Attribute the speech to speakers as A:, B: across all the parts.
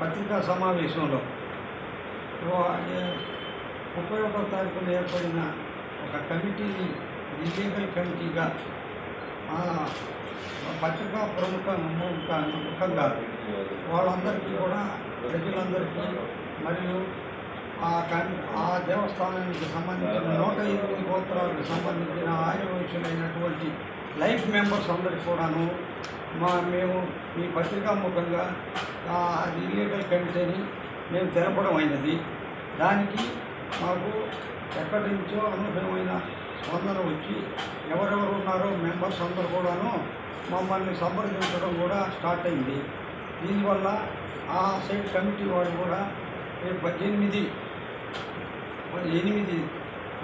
A: పత్రికా సమావేశంలో ఏ- ముప్పై ఒకటో తారీఖున ఏర్పడిన ఒక కమిటీని లీగల్ కమిటీగా ఆ పత్రికా ప్రముఖ ముఖంగా వాళ్ళందరికీ కూడా ప్రజలందరికీ మరియు ఆ కమి ఆ దేవస్థానానికి సంబంధించిన నూట ఎనిమిది గోత్రాలకు సంబంధించిన ఆర్యవైశ్యులైనటువంటి లైఫ్ మెంబర్స్ అందరికీ కూడాను మా మేము ఈ పత్రికా ముఖంగా ఇల్లీగల్ కమిటీని మేము తెలపడం అయినది. దానికి మాకు ఎక్కడి నుంచో అనూహ్యమైన స్పందన వచ్చి ఎవరెవరు ఉన్నారో మెంబర్స్ అందరు కూడాను మమ్మల్ని సంప్రదించడం కూడా స్టార్ట్ అయింది. దీనివల్ల ఆ సైడ్ కమిటీ వాళ్ళు కూడా రేపు ఎనిమిది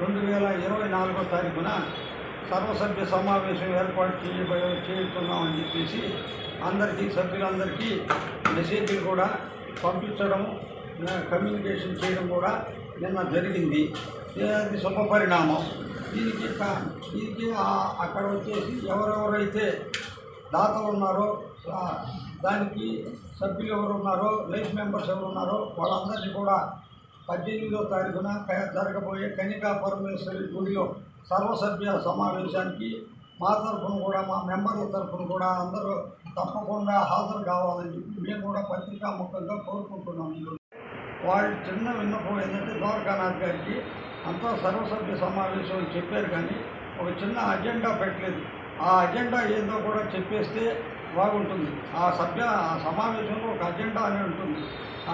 A: రెండు వేల ఇరవై నాలుగో తారీఖున సర్వసభ్య సమావేశం ఏర్పాటు చేయబో చేస్తున్నామని చెప్పేసి అందరికీ సభ్యులందరికీ మెసేజ్లు కూడా పంపించడం కమ్యూనికేషన్ చేయడం కూడా నిన్న జరిగింది. ఏ- అది శుభపరిణామం దీనికి దీనికి అక్కడ వచ్చేసి ఎవరెవరైతే దాతలు ఉన్నారో దానికి సభ్యులు ఎవరు ఉన్నారో లైఫ్ మెంబర్స్ ఎవరు ఉన్నారో వాళ్ళందరినీ కూడా పద్దెనిమిదో తారీఖున జరగబోయే కనికా పరమేశ్వరి గుడిలో సర్వసభ్య సమావేశానికి మా తరఫున కూడా మా మెంబర్ల తరఫున కూడా అందరూ తప్పకుండా హాజరు కావాలని చెప్పి మేము కూడా పత్రికా ముఖంగా కోరుకుంటున్నాం వాళ్ళు చిన్న విన్నపం ఏంటంటే ద్వారకానాథ్ గారికి అంతా సర్వసభ్య సమావేశం అని చెప్పారు కానీ ఒక చిన్న అజెండా పెట్టలేదు. ఆ అజెండా ఏందో కూడా చెప్పేస్తే బాగుంటుంది. ఆ సభ్య ఆ సమావేశంలో ఒక అజెండా అని ఉంటుంది.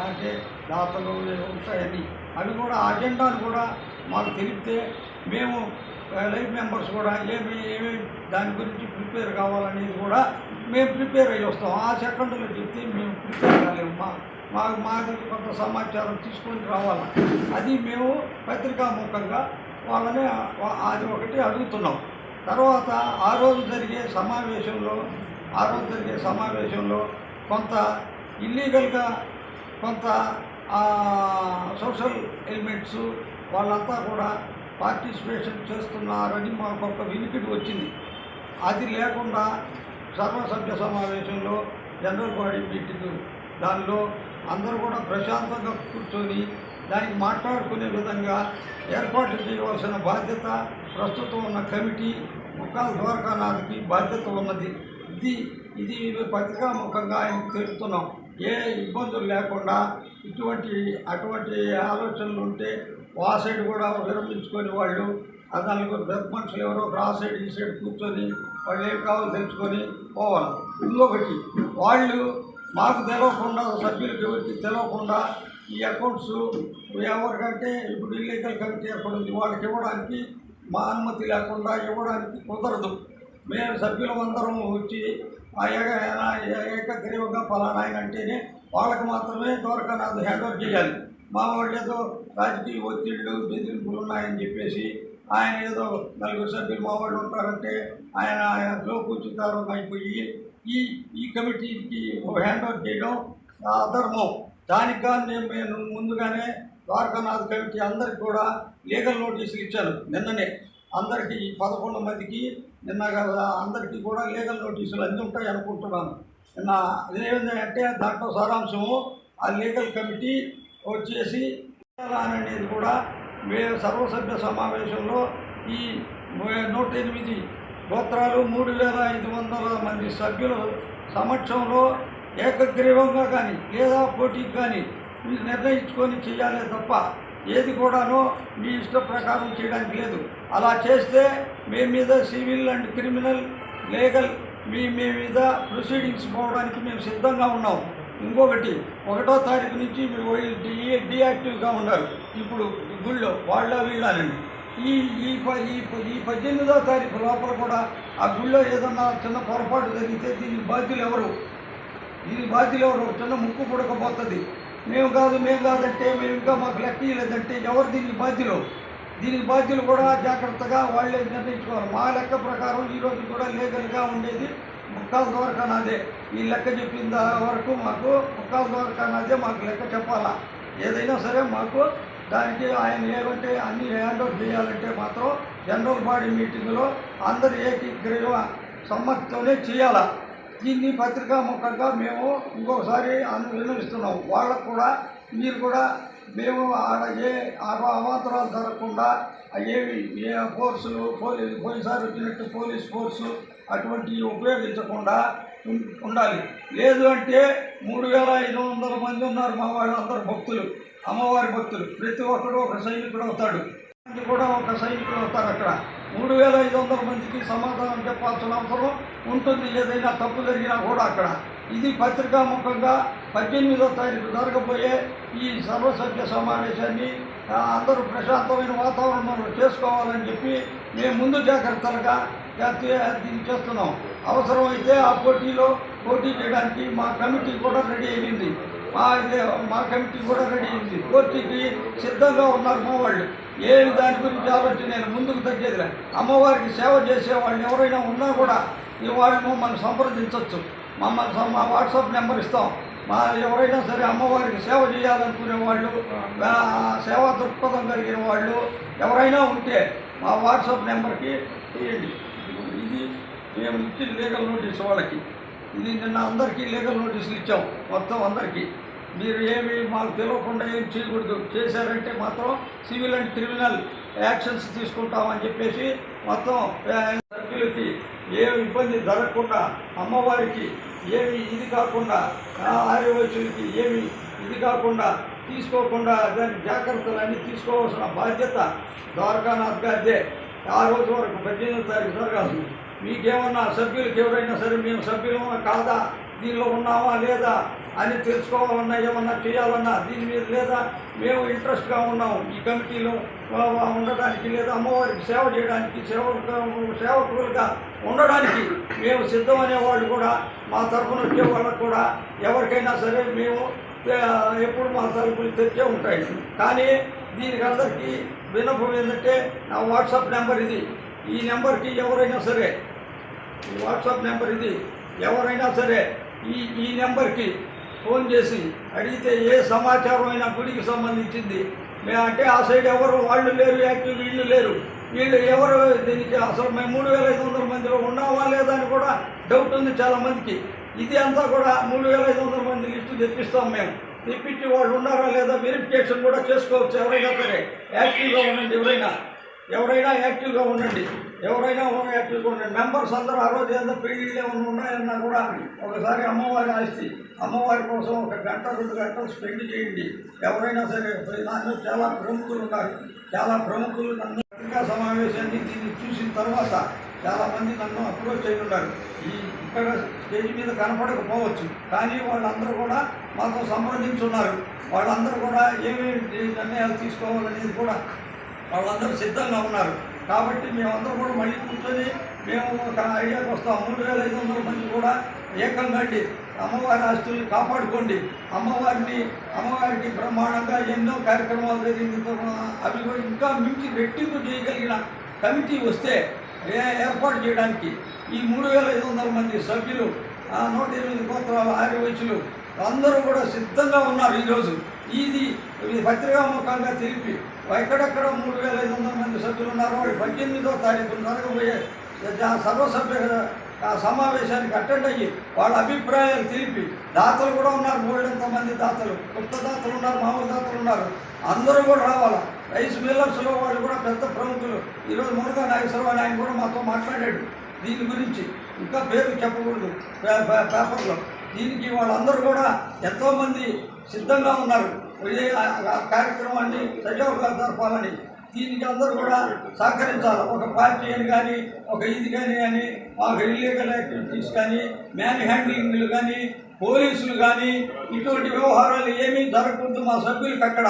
A: అంటే దాతలు ఉంటాయని. అవి కూడా అజెండాను కూడా మాకు తెలిపితే మేము లైఫ్ మెంబర్స్ కూడా ఏమి ఏమి దాని గురించి ప్రిపేర్ కావాలనేది కూడా మేము ప్రిపేర్ అయ్యి వస్తాం. ఆ సెకండ్లో చెప్తే మేము ప్రిపేర్ కాలేము. మా మా కొంత సమాచారం తీసుకొని రావాలి? అది మేము పత్రికాముఖంగా వాళ్ళని అది ఒకటి అడుగుతున్నాం. తర్వాత ఆ రోజు జరిగే సమావేశంలో ఆ రోజు జరిగే సమావేశంలో కొంత ఇల్లీగల్గా కొంత సోషల్ ఎలిమెంట్స్ వాళ్ళంతా కూడా పార్టిసిపేషన్ చేస్తున్నారని మాకు ఒక వినికిడి వచ్చింది. అది లేకుండా సర్వసభ్య సమావేశంలో జనరల్ బాడీ మీటింగ్ దానిలో అందరూ కూడా ప్రశాంతంగా కూర్చొని దానికి మాట్లాడుకునే విధంగా ఏర్పాటు చేయవలసిన బాధ్యత ప్రస్తుతం ఉన్న కమిటీ ముఖాల ద్వారకానాథ్కి బాధ్యత ఉన్నది. ఇది ఇది పత్రికాముఖంగా ఆయనకు తెలుపుతున్నాం ఏ ఇబ్బందులు లేకుండా ఇటువంటి అటువంటి ఆలోచనలు ఉంటే ఆ సైడ్ కూడా విరమించుకొని వాళ్ళు ఆ నలుగురు పెద్ద మనుషులు ఎవరో ఒకరు ఆ సైడ్ ఈ సైడ్ కూర్చొని వాళ్ళు ఏం కావాలో తెలుసుకొని పోవాలి. ఇంకొకటి వాళ్ళు మాకు తెలవకుండా సభ్యులకి ఎవరికి తెలవకుండా ఈ అకౌంట్స్ ఎవరికంటే ఇప్పుడు ఇల్లీగల్ కమిటీ ఏర్పడింది వాళ్ళకి ఇవ్వడానికి మా అనుమతి లేకుండా ఇవ్వడానికి కుదరదు. మేము సభ్యులమందరం వచ్చి ఆ ఏక ఏకగ్రీవంగా ఫలానా అంటేనే వాళ్ళకి మాత్రమే ద్వారకానాథ్ హ్యాండ్ ఓవర్ చేయాలి. మా వాళ్ళేదో ఏదో రాజకీయ ఒత్తిళ్ళు బెదిరింపులు ఉన్నాయని చెప్పేసి ఆయన ఏదో నలుగురు సభ్యులు మా వాళ్ళు ఉంటారంటే ఆయన ఆయనలో కూర్చుంటారు అయిపోయి ఈ ఈ కమిటీకి హ్యాండ్ ఓవర్ చేయడం అధర్మం దానికి కానీ నేను నేను ముందుగానే ద్వారకానాథ్ కమిటీ అందరికి కూడా లీగల్ నోటీసులు ఇచ్చాను నిన్ననే. అందరికీ ఈ పదకొండు మందికి నిన్న అందరికీ కూడా లీగల్ నోటీసులు అన్నీ ఉంటాయి అనుకుంటున్నాను. నిన్న అదేంటంటే దాంట్లో సారాంశము ఆ లీగల్ కమిటీ వచ్చేసి అనేది కూడా మేము సర్వసభ్య సమావేశంలో ఈ నూట ఎనిమిది గోత్రాలు మూడు వేల ఐదు వందల మంది సభ్యుల సమక్షంలో ఏకగ్రీవంగా కానీ లేదా పోటీకి కానీ మీరు నిర్ణయించుకొని చేయాలే తప్ప ఏది కూడాను మీ ఇష్ట ప్రకారం చేయడానికి లేదు. అలా చేస్తే మీ మీద సివిల్ అండ్ క్రిమినల్ లీగల్ మీ మీ మీద ప్రొసీడింగ్స్ పోవడానికి మేము సిద్ధంగా ఉన్నాం. ఇంకొకటి ఒకటో తారీఖు నుంచి మీరు డీ డియాక్టివ్గా ఉన్నారు. ఇప్పుడు గుళ్ళో వాళ్ళ వీళ్ళనండి ఈ ఈ ఈ ఈ పద్దెనిమిదో తారీఖు లోపల కూడా ఆ గుళ్ళో ఏదన్నా చిన్న పొరపాటు జరిగితే దీనికి బాధ్యులు ఎవరు దీని బాధ్యులు ఎవరు చిన్న ముక్కు పుడకపోతుంది. మేము కాదు మేము కాదంటే మేము ఇంకా మాకు లెక్క లేదంటే ఎవరు దీనికి బాధ్యులు? దీనికి బాధ్యులు కూడా జాగ్రత్తగా వాళ్ళే నిర్ణయించుకోవాలి. మా లెక్క ప్రకారం ఈరోజు కూడా లీగల్గా ఉండేది ముక్కాల ద్వారకా నాదే ఈ లెక్క చెప్పిన వరకు మాకు ముక్కాల ద్వారకా నాదే మాకు లెక్క చెప్పాలా? ఏదైనా సరే మాకు దానికి ఆయన ఏమంటే అన్ని హ్యాండ్ అవుట్ చేయాలంటే మాత్రం జనరల్ బాడీ మీటింగ్లో అందరు ఏకీగ్రీవ సమ్మతితోనే చేయాలా? దీన్ని పత్రికా ముఖంగా మేము ఇంకొకసారి విన్నవిస్తున్నాం. వాళ్ళకు కూడా మీరు కూడా మేము ఆడ ఏ అవాంతరాలు జరగకుండా ఏవి ఏ ఫోర్సులు పోలీసు పోయినసారి వచ్చినట్టు పోలీస్ ఫోర్సు అటువంటివి ఉపయోగించకుండా ఉండాలి. లేదు అంటే మూడు వేల ఐదు వందల మంది ఉన్నారు మా వాళ్ళు అందరు భక్తులు అమ్మవారి భక్తులు. ప్రతి ఒక్కడు ఒక సైనికుడు అవుతాడు. కూడా ఒక సైనికుడు అవుతారు అక్కడ. మూడు వేల ఐదు వందల మందికి సమాధానం చెప్పాల్సిన అవసరం ఉంటుంది. ఏదైనా తప్పు జరిగినా కూడా అక్కడ. ఇది పత్రికాముఖంగా పద్దెనిమిదో తారీఖు జరగబోయే ఈ సర్వసభ్య సమావేశాన్ని అందరూ ప్రశాంతమైన వాతావరణంలో చేసుకోవాలని చెప్పి మేము ముందు జాగ్రత్తలుగా దీనికి దీన్ని చేస్తున్నాం. అవసరమైతే ఆ పోటీలో పోటీ చేయడానికి మా కమిటీ కూడా రెడీ అయ్యింది. మా మా కమిటీ కూడా రెడీ అయింది పోటీకి సిద్ధంగా ఉన్నారు మా వాళ్ళు. ఏ దాని గురించి ఆలోచన నేను ముందుకు తగ్గేదిలే అమ్మవారికి సేవ చేసే వాళ్ళు ఎవరైనా ఉన్నా కూడా ఈ వాళ్ళు మమ్మల్ని సంప్రదించవచ్చు మమ్మల్ని మా వాట్సాప్ నెంబర్ ఇస్తాం. మా ఎవరైనా సరే అమ్మవారికి సేవ చేయాలనుకునే వాళ్ళు సేవా దృక్పథం కలిగిన వాళ్ళు ఎవరైనా ఉంటే మా వాట్సాప్ నెంబర్కి చేయండి ఇది మేము ఇచ్చిన లీగల్ నోటీస్ వాళ్ళకి. ఇది నిన్న అందరికీ లీగల్ నోటీసులు ఇచ్చాం మొత్తం అందరికీ. మీరు ఏమి మాకు తెలియకుండా ఏం చేయకూడదు. చేశారంటే మాత్రం సివిల్ అండ్ క్రిమినల్ యాక్షన్స్ తీసుకుంటామని చెప్పేసి మొత్తం సభ్యులకి ఏ ఇబ్బంది జరగకుండా అమ్మవారికి ఏమి ఇది కాకుండా ఆ, ఏమి ఇది కాకుండా తీసుకోకుండా దాని జాగ్రత్తలన్నీ తీసుకోవాల్సిన బాధ్యత ద్వారకానాథ్ గారిదే. ఆ రోజు వరకు పద్దెనిమిది తారీఖు జరగాల్సి మీకేమన్నా సభ్యులకి ఎవరైనా సరే మేము సభ్యులమా కాదా? దీనిలో ఉన్నామా లేదా అని తెలుసుకోవాలన్నా ఏమన్నా చేయాలన్నా దీని మీద లేదా మేము ఇంట్రెస్ట్గా ఉన్నాము. ఈ కమిటీలో ఉండడానికి లేదా అమ్మవారికి సేవ చేయడానికి సేవ సేవకులుగా ఉండడానికి మేము సిద్ధం అనేవాళ్ళు కూడా మా తరఫున వచ్చే వాళ్ళకు కూడా ఎవరికైనా సరే మేము ఎప్పుడు మా తరపులు తెచ్చే ఉంటాయి. కానీ దీనికి అందరికీ విన్నపం ఏంటంటే నా వాట్సాప్ నెంబర్ ఇది. ఈ నెంబర్కి ఎవరైనా సరే ఈ వాట్సాప్ నెంబర్ ఇది. ఎవరైనా సరే ఈ ఈ నెంబర్కి ఫోన్ చేసి అడిగితే ఏ సమాచారం అయినా గుడికి సంబంధించింది. అంటే ఆ సైడ్ ఎవరు వాళ్ళు లేరు యాక్టివ్ వీళ్ళు లేరు. వీళ్ళు ఎవరు దీనికి అసలు మేము మూడు వేల ఐదు వందల మందిలో ఉన్నావా లేదా అని కూడా డౌట్ ఉంది చాలామందికి ఇది అంతా కూడా మూడు వేల ఐదు వందల మంది లిస్టు తెప్పిస్తాం మేము. తెప్పించి వాళ్ళు ఉన్నారా లేదా వెరిఫికేషన్ కూడా చేసుకోవచ్చు. ఎవరైనా సరే యాక్టివ్గా ఉండండి ఎవరైనా. ఎవరైనా యాక్టివ్గా ఉండండి. ఎవరైనా యాక్టివ్గా ఉండండి. మెంబర్స్ అందరూ ఆ రోజు ఏదో పెళ్ళిళ్ళు ఏమైనా ఉన్నాయన్నా కూడా ఒకసారి అమ్మవారి ఆస్తి అమ్మవారి కోసం ఒక గంట రెండు గంటలు స్పెండ్ చేయండి. ఎవరైనా సరే నన్ను చాలా ప్రముఖులు ఉన్నారు. చాలా ప్రముఖులు నన్ను సమావేశాన్ని దీన్ని చూసిన తర్వాత చాలామంది నన్ను అప్రోచ్ అయి ఉన్నారు. ఈ ఇక్కడ స్టేజ్ మీద కనపడకపోవచ్చు. కానీ వాళ్ళందరూ కూడా మాతో సంప్రదించున్నారు. వాళ్ళందరూ కూడా ఏమేమి నిర్ణయాలు తీసుకోవాలనేది కూడా వాళ్ళందరూ సిద్ధంగా ఉన్నారు. కాబట్టి మేమందరూ కూడా మళ్ళీ కూర్చొని మేము ఒక ఐడియాకి వస్తాం. మూడు వేల ఐదు వందల మంది కూడా ఏకంగా అండి. అమ్మవారి ఆస్తుల్ని కాపాడుకోండి. అమ్మవారిని అమ్మవారికి బ్రహ్మాండంగా ఎన్నో కార్యక్రమాలు జరిగింది అవి కూడా ఇంకా మించి రెట్టింపు చేయగలిగిన కమిటీ వస్తే ఏర్పాటు చేయడానికి ఈ మూడు వేల ఐదు వందల మంది సభ్యులు ఆ నూట ఎనిమిది గోత్రాల ఆర్యవైశ్యులు అందరూ కూడా సిద్ధంగా ఉన్నారు ఈరోజు. ఇది ఇది పత్రికాముఖంగా తెలిపి ఎక్కడెక్కడ మూడు వేల ఐదు వందల మంది సభ్యులు ఉన్నారో వాళ్ళు పద్దెనిమిదో తారీఖు జరగబోయే సర్వసభ్య ఆ సమావేశానికి అటెండ్ అయ్యి వాళ్ళ అభిప్రాయాలు తెలిపి దాతలు కూడా ఉన్నారు మూడంత మంది దాతలు కొత్త దాతలు ఉన్నారు మామూలు దాతలు ఉన్నారు. అందరూ కూడా రావాలి? రైస్ మిల్లర్స్లో వాళ్ళు కూడా పెద్ద ప్రముఖులు. ఈరోజు మురుగా నాగేశ్వరరావు ఆయన కూడా మాతో మాట్లాడాడు దీని గురించి. ఇంకా పేరు చెప్పకూడదు. పేపర్లో. దీనికి వాళ్ళందరూ కూడా ఎంతోమంది సిద్ధంగా ఉన్నారు. ఇదే ఆ- కార్యక్రమాన్ని సజావుగా జరపాలని దీనికి అందరూ కూడా సహకరించాలి. ఒక పార్టీ అని కానీ ఒక ఇది కానీ కానీ మాకు ఇల్లీగల్ యాక్టివిటీస్ కానీ మ్యాన్ హ్యాండ్లింగ్లు కానీ పోలీసులు కానీ ఇటువంటి వ్యవహారాలు ఏమీ జరగకూడదు మా సభ్యులకు అక్కడ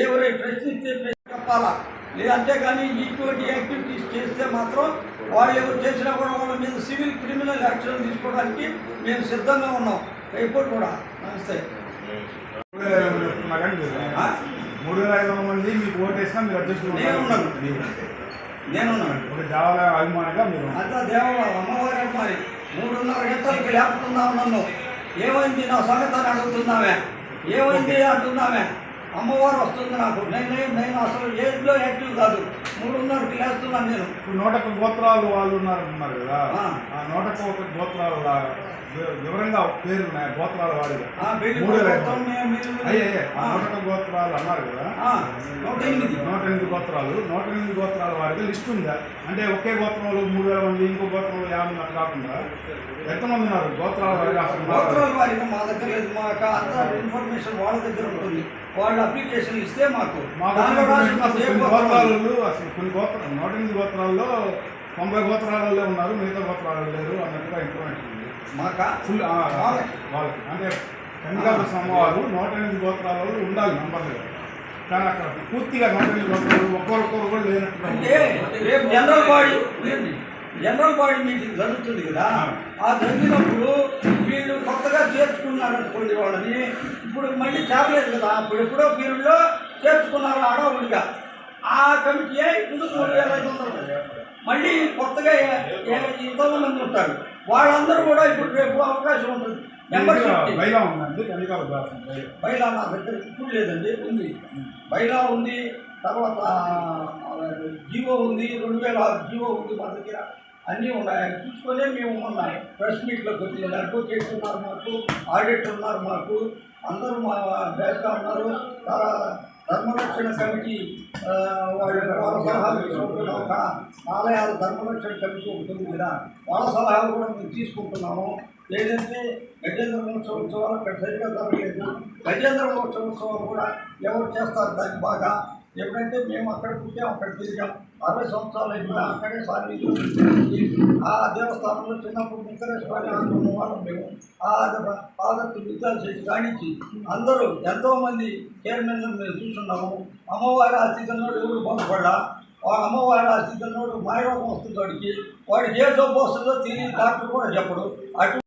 A: ఎవరై ప్రశ్నిస్తే ప్రశ్న చెప్పాలా? లేదంటే కానీ ఇటువంటి యాక్టివిటీస్ చేస్తే మాత్రం వాళ్ళు ఎవరు చేసినా కూడా వాళ్ళ మీద సివిల్ క్రిమినల్ యాక్షన్ తీసుకోవడానికి మేము సిద్ధంగా ఉన్నాం. ఇప్పుడు కూడా నమస్తే.
B: మూడు వేల ఐదు వందలు మంది మీకు ఓటు వేసినా మీరు అడ్జస్ట్
A: నేను ఉన్నాను. నేనున్నాను
B: ఒక జాల అభిమానిగా మీరు
A: అంతా దేవాలయం అమ్మవారి అమ్మాయి. మూడున్నర గంటలకి లేపుతున్నావు నన్ను ఏమైంది? నా సంగతి అని అడుగుతున్నామే ఏమైంది అంటున్నామే అమ్మవారు వస్తుంది నాకు. నేనే నేను అసలు ఏజ్లో యాక్టివ్ కాదు. మూడున్నరకి లేస్తున్నాను నేను
B: ఇప్పుడు నూట ఒక్క గోత్రాలు వాళ్ళు ఉన్నారు అంటున్నారు కదా.
A: ఆ.
B: ఆ నూట ఒక్క గోత్రాల వివరంగా పేరు ఉన్నాయి గోత్రాల వారిగా
A: మే-
B: అయ్యే అయ్యే, ఆ
A: ఆ,
B: నూట ఒక్క గోత్రాలు అన్నారు కదా.
A: నూట ఎనిమిది.
B: నూట ఎనిమిది గోత్రాలు. నూట ఎనిమిది గోత్రాల వారికి లిస్ట్ ఉందా? అంటే ఒకే గోత్రంలో మూడు వేల మంది ఇంకో గోత్రంలో యాభై మంది కాకుండా ఎంతమంది ఉన్నారు? గోత్రాల వారిగా అసలు?
A: గోత్రాల వారికి మా దగ్గర లేదు. అంతా ఇన్ఫర్మేషన్ వాళ్ళ దగ్గర ఉంటుంది. వాళ్ళు అప్లికేషన్ ఇస్తే మాకు? గోత్రాలు?
B: అసలు కొన్ని గోత్రాలు నూట ఎనిమిది గోత్రాల్లో తొంభై గోత్రాలలో ఉన్నారు మిగతా గోత్రాలు లేరు అన్నట్టుగా ఇన్ఫర్మేషన్ ఉంది.
A: మాకా?
B: ఫుల్
A: వాళ్ళకి.
B: వాళ్ళకి. అంటే కన్నికాల సమ్మవారు నూట ఎనిమిది గోత్రాలలో ఉండాలి నంబర్లు కానీ అక్కడ పూర్తిగా నూట ఎనిమిది గోత్రాలు ఒక్కొక్కరు కూడా
A: అంటే రేపు general body general body meeting జరుగుతుంది కదా. ఆ. జరిగినప్పుడు వీళ్ళు కొత్తగా చేర్చుకున్నారు అనుకోండి వాళ్ళని. ఇప్పుడు మళ్ళీ చేరలేదు కదా. అప్పుడు ఎప్పుడో పీరియడ్లో చేర్చుకున్నారు ఆడవుడిగా ఆ కమిటీ ఇప్పుడు మూడు వేల ఐదు వందలు మళ్ళీ కొత్తగా ఏ- ఎంతోమంది ఉంటారు. వాళ్ళందరూ కూడా ఇప్పుడు రేపు అవకాశం ఉంటుంది. మెంబర్షిప్
B: బయలా ఉందండి.
A: బైలా. నా దగ్గర ఇప్పుడు లేదండి ఉంది. బైలా ఉంది తర్వాత జీవో ఉంది రెండు వేల ఆరు జీవో ఉంది మా దగ్గర. అన్నీ ఉన్నాయి. చూసుకొనే మేము మొన్న ప్రెస్ మీట్లోకి వచ్చింది అడ్వకేట్ ఉన్నారు మాకు ఆడిటర్ ఉన్నారు మాకు. అందరూ మా బ్యాచ్గా ఉన్నారు. చాలా ధర్మరక్షణ కమిటీ వాళ్ళ సలహాలు తీసుకుంటున్నాం. ఒక ఆలయాల ధర్మరక్షణ కమిటీ ఉంటుంది కదా వాళ్ళ సలహాలు కూడా మేము తీసుకుంటున్నాము. లేదంటే గజేంద్ర మహోత్సవాలు అక్కడ సరిగ్గా జరగలేదు. గజేంద్ర ఉత్సవాలు కూడా ఎవరు చేస్తారు దానికి బాగా? ఎప్పుడంటే మేము అక్కడ పుట్టాం అక్కడ తిరిగాం. అరవై సంవత్సరాలు అయిపోయి అక్కడే సార్లు ఆ దేవస్థానంలో చిన్నప్పుడు వెంకటేశ్వరి అనుకున్న వాళ్ళం మేము. ఆ పాదత్తు విద్యాలు చేసి కానించి అందరూ ఎంతోమంది చైర్మన్ మేము చూస్తున్నాము. అమ్మవారి ఆశీస్సున్నోడు ఎవరు బాగుపడ్డా ఆ అమ్మవారి ఆశీస్సున్నోడు మాయరోగం వస్తుంది వాడికి. వాడికి ఏ జబ్బు వస్తుందో తెలియదు డాక్టర్ కూడా చెప్పడు. అటు